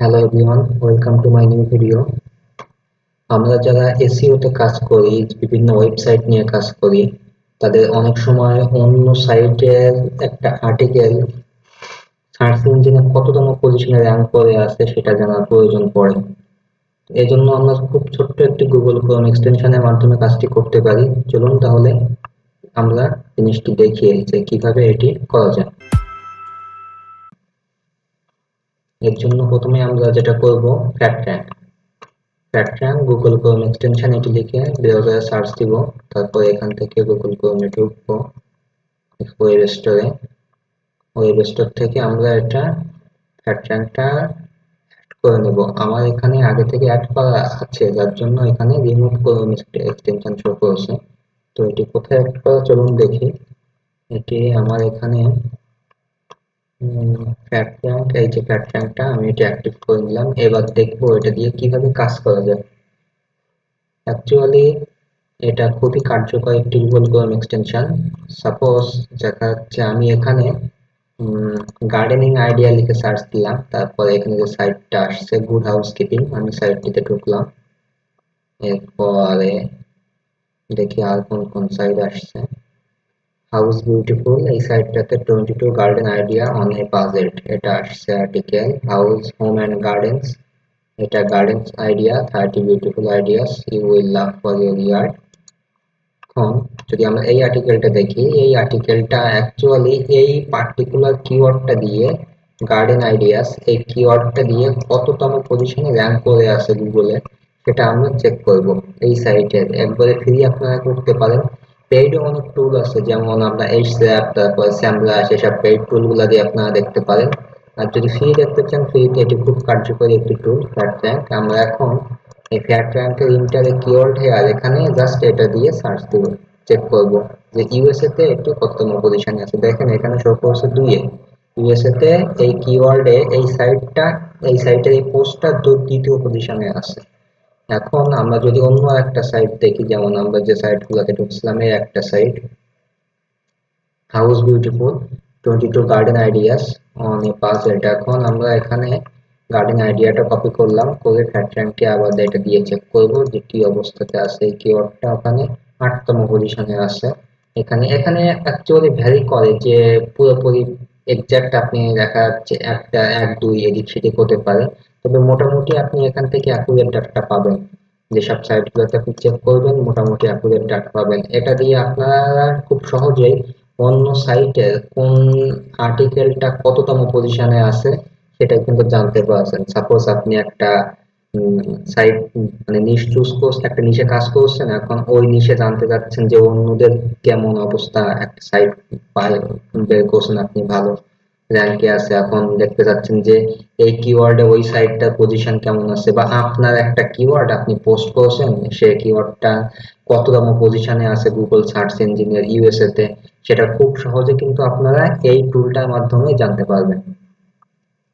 Hello everyone welcome to my new video আমরা যারা SEO তে কাজ করি, বিভিন্ন ওয়েবসাইট নিয়ে কাজ করি, তাদের অনেক সময় অন্য সাইটের একটা আর্টিকেল সার্চ ইঞ্জিনে কততম পজিশনে র্যাঙ্ক করে আছে সেটা জানার প্রয়োজন পড়ে। এই জন্য আমরা খুব ছোট্ট একটি গুগল ক্রোম এক্সটেনশনের মাধ্যমে কাজটি করতে পারি। চলুন তাহলে আমরা জিনিসটি দেখি যে কীভাবে এটি করা যায়। এর জন্য প্রথমে আমরা যেটা করব fat rank fat rank Google Chrome extension এটি লিখে ব্রাউজারে সার্চ দিব, তারপর এখান থেকে গুগল ক্রোমে ঢুকবো ওয়েব স্টোরে ওয়েব স্টোর থেকে আমরা এটা ফ্যাট র্যাঙ্কটা অ্যাড করে নেব। আমার এখানে আগে থেকে অ্যাড করা আছে, যার জন্য এখানে রিমুভ ক্রোম এক্সটেনশন শো করেছে। তো এটি কোথায় অ্যাড করা? চলুন দেখি। এটি আমার এখানে ফ্যাট র্যাঙ্ক এই যে ফ্যাট র্যাঙ্কটা আমি এটা অ্যাক্টিভ করে নিলাম। এবার দেখব এটা দিয়ে কীভাবে কাজ করা যায়। অ্যাকচুয়ালি এটা খুবই কার্যকর একটি গুগল ক্রোম এক্সটেনশন সাপোজ দেখা যাচ্ছে আমি এখানে গার্ডেনিং আইডিয়া লিখে সার্চ দিলাম। তারপর এখানে যে সাইটটা আসছে গুড হাউস কিপিং আমি সাইটটিতে ঢুকলাম। এরপরে দেখি আর কোন কোন সাইট আসছে। হাউস বিউটিফুল এই সাইটটাতে twenty two garden idea on a budget এটা আসছে article house home and gardens এটা gardens idea thirty beautiful ideas you will love for your yard এখন যদি আমরা এই আর্টিকেলটা দেখি, এই আর্টিকেলটা অ্যাকচুয়ালি এই পার্টিকুলার কিওয়ার্ডটা দিয়ে গার্ডেন আইডিয়াস এই কিওয়ার্ডটা দিয়ে কততম পজিশনে র্যাঙ্ক করে আছে গুগলে সেটা আমরা চেক করব। এই সাইটের একবারে ফ্রি আপনারা করতে পারেন। পেইডও অনেক টুল আছে, যেমন আমরা এইচ স্যাপ তারপর স্যামব্লাশ এসব পেইড টুলগুলো দিয়ে আপনারা দেখতে পারেন। আর যদি ফ্রি দেখতে চান ফ্রিতে এটি খুব কার্যকরী একটি টুল ফ্যাট র্যাঙ্ক আমরা এখন এই ফ্যাট র্যাঙ্কের ইন্টারে কিওয়ার্ড হেয়ার এখানে জাস্ট এটা দিয়ে সার্চ দেব চেক করব যে ইউএসএ তে একটু কততম পজিশনে আছে। দেখেন এখানে শো করছে দুইয়ে ইউএসএ তে এই কিওয়ার্ডে এই সাইটটা এই সাইটের এই পোস্টটা দ্বিতীয় পজিশনে আছে। এখন আমরা যদি অন্য একটা সাইট দেখি, যেমন আমরা যে সাইটগুলোতে ঢুকছিলাম, এই একটা site house beautiful twenty two garden ideas on a budget এখন আমরা এখানে গার্ডেন আইডিয়াটা কপি করলাম, করে ফ্যাট র্যাঙ্কটি আবার এটা দিয়ে চেক করব যে কি অবস্থাতে আছে, এই কিওয়ার্ডটা ওখানে আটতম পজিশনে আছে। এখানে এখানে অ্যাকচুয়ালি ভ্যারি করে যে পুরোপুরি এক্সাক্ট আপনি দেখা যাচ্ছে একটা, এক, দুই, এদিক সেদিক হতে পারে। তবে মোটামুটি আপনি এখান থেকে অ্যাকুরেট ডাটা পাবেন। যেসব সাইটগুলোতে আপনি চেক করবেন, মোটামুটি অ্যাকুরেট ডাটা পাবেন। এটা দিয়ে আপনারা খুব সহজেই অন্য সাইটের কোন আর্টিকেলটা কততম পজিশনে আছে সেটা কিন্তু জানতে পারছেন। সাপোজ আপনি একটা সাইট মানে নিশ চুজ করছেন, একটা নিশে কাজ করছেন, এখন ওই নিশে জানতে চাচ্ছেন যে অন্যদের কেমন অবস্থা, একটা সাইট বের করছেন আপনি ভালো। র্যাঙ্কে আছে। এখন দেখতে যাচ্ছেন যে এই কিওয়ার্ডে ওই সাইটটার পজিশন কেমন আছে বা আপনার একটা কিওয়ার্ড আপনি পোস্ট করছেন সেই কিওয়ার্ডটা কততম পজিশনে আছে গুগল সার্চ ইঞ্জিনের ইউএসএ তে, সেটা খুব সহজে কিন্তু আপনারা এই টুলটার মাধ্যমে জানতে পারবেন।